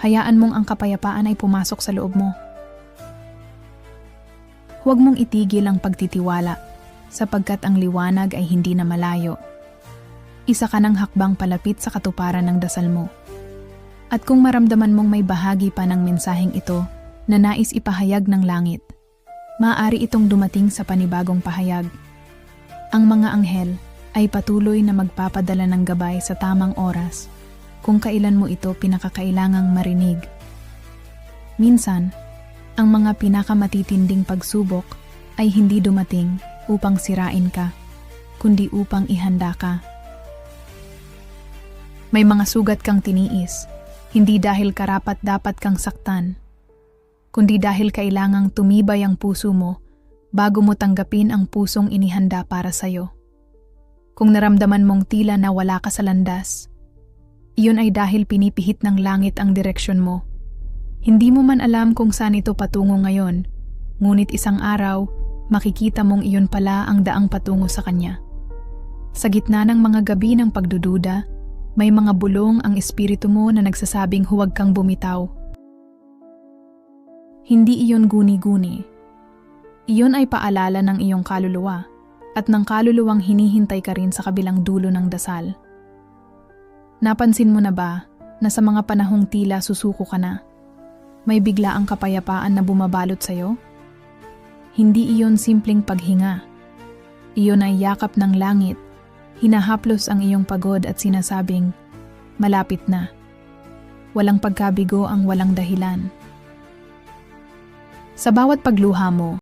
Hayaan mong ang kapayapaan ay pumasok sa loob mo. Huwag mong itigil ang pagtitiwala sapagkat ang liwanag ay hindi na malayo. Isa ka ng hakbang palapit sa katuparan ng dasal mo. At kung maramdaman mong may bahagi pa ng mensaheng ito na nais ipahayag ng langit, maaari itong dumating sa panibagong pahayag. Ang mga anghel ay patuloy na magpapadala ng gabay sa tamang oras kung kailan mo ito pinakakailangang marinig. Minsan, ang mga pinakamatitinding pagsubok ay hindi dumating upang sirain ka, kundi upang ihanda ka. May mga sugat kang tiniis, hindi dahil karapat dapat kang saktan, kundi dahil kailangang tumibay ang puso mo bago mo tanggapin ang pusong inihanda para sa'yo. Kung naramdaman mong tila na wala ka sa landas, iyon ay dahil pinipihit ng langit ang direksyon mo. Hindi mo man alam kung saan ito patungo ngayon, ngunit isang araw, makikita mong iyon pala ang daang patungo sa kanya. Sa gitna ng mga gabi ng pagdududa, may mga bulong ang espiritu mo na nagsasabing huwag kang bumitaw. Hindi iyon guni-guni. Iyon ay paalala ng iyong kaluluwa at ng kaluluwang hinihintay ka rin sa kabilang dulo ng dasal. Napansin mo na ba na sa mga panahong tila susuko ka na, may bigla ang kapayapaan na bumabalot sa'yo? Hindi iyon simpleng paghinga. Iyon ay yakap ng langit, hinahaplos ang iyong pagod at sinasabing, malapit na. Walang pagkabigo ang walang dahilan. Sa bawat pagluha mo,